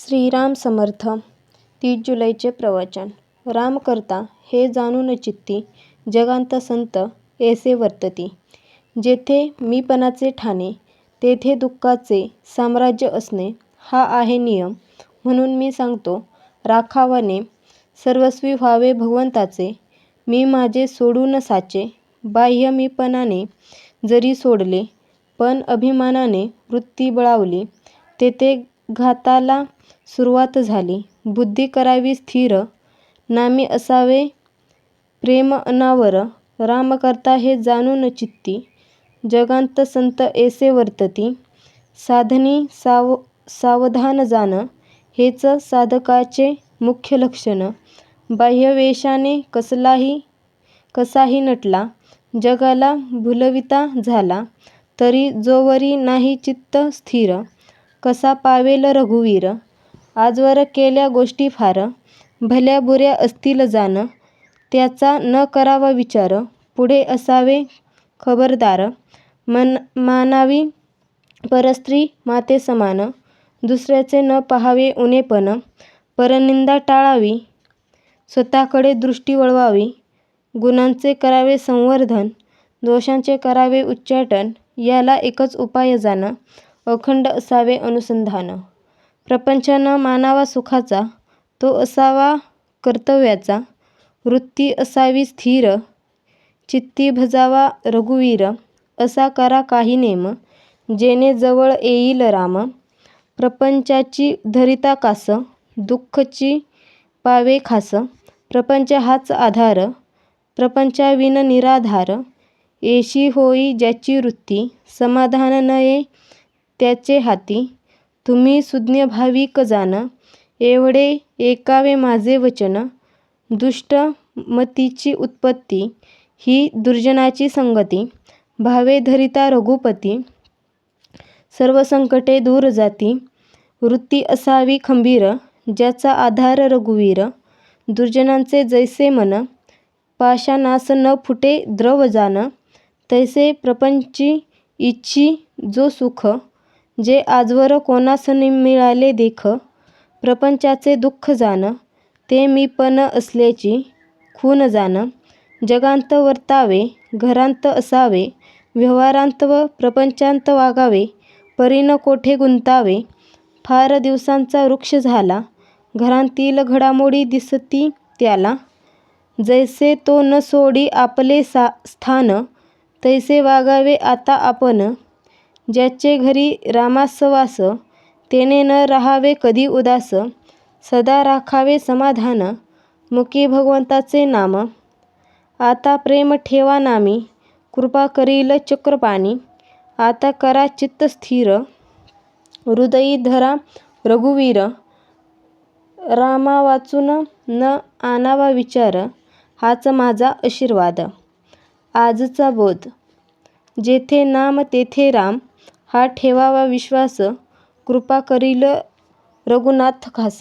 श्रीराम समर्थ. तीस जुलैचे प्रवचन. राम करता हे जाणून चित्ती जगांत संत ऐसे वर्तती. जेथे मीपणाचे ठाणे तेथे दुःखाचे साम्राज्य असणे हा आहे नियम. म्हणून मी सांगतो राखावाने सर्वस्वी व्हावे भगवंताचे. मी माझे सोडून साचे. बाह्य मीपणाने जरी सोडले पण अभिमानाने वृत्ती बळावली. तेथे घाताला सुरुवात झाली. बुद्धी करावी स्थिर नामी असावे प्रेम अनावर राम करता हे जाणून चित्ती. जगांत संत ऐसे वर्तती. साधनी साव सावधान जाण हेच साधकाचे मुख्य लक्षण. बाह्यवेशाने कसलाही कसाही नटला जगाला भुलविता झाला तरी जोवरी नाही चित्त स्थिर. कसा पावेल रघुवीर? आजवर केल्या गोष्टी फार. भल्या बुऱ्या असतील जाण. त्याचा न करावा विचार. पुढे असावे खबरदार. मन मानावी परस्त्री माते समान. दुसऱ्याचे न पहावे उणेपण परनिंदा टाळावी. स्वतःकडे दृष्टी वळवावी. गुणांचे करावे संवर्धन. दोषांचे करावे उच्चाटन. याला एकच उपाय जाण. अखंड असावे अनुसंधान. प्रपंच न मानावा सुखाचा तो असावा कर्तव्याचा. वृत्ती असावी स्थिर चित्ती भजावा रघुवीर. असा करा काही नेम जेणे जवळ येईल राम. प्रपंचाची धरिता कास दुःखची पावे खास. प्रपंच हाच आधार प्रपंचाविन निराधार. येशी होई ज्याची वृत्ती समाधान न ये त्याचे हाती. तुम्ही सुज्ञ भाविक जाण एवढे ऐकावे माझे वचन. दुष्ट मतीची उत्पत्ती ही दुर्जनाची संगती. भावे धरिता रघुपती सर्व संकटे दूर जाती. वृत्ती असावी खंबीर ज्याचा आधार रघुवीर. दुर्जनांचे जैसे मन पाषाणास न फुटे द्रव जाण तैसे प्रपंची इच्छी जो सुख जे आजवर कोणासनी मिळाले देख प्रपंचाचे दुःख जाण ते मीपण असल्याची खूण जाण. जगांत वर्तावे घरांत असावे व्यवहारांत व प्रपंचांत वागावे परीन कोठे गुंतावे? फार दिवसांचा वृक्ष झाला घरांतील घडामोडी दिसती त्याला. जैसे तो न सोडी आपले सा स्थान तैसे वागावे आता आपण. ज्याचे घरी रामास वास न राहावे कधी उदास सदा राखावे समाधान मुखी भगवंताचे नाम. आता प्रेम ठेवा नामी कृपा करील चक्रपाणी आता करा चित्त स्थिर. हृदयी धरा रघुवीर रामा वाचून न आणावा विचार हाच माझा आशीर्वाद. आजचा बोध. जेथे नाम तेथे राम हा ठेवावा विश्वास कृपा करील रघुनाथ खास.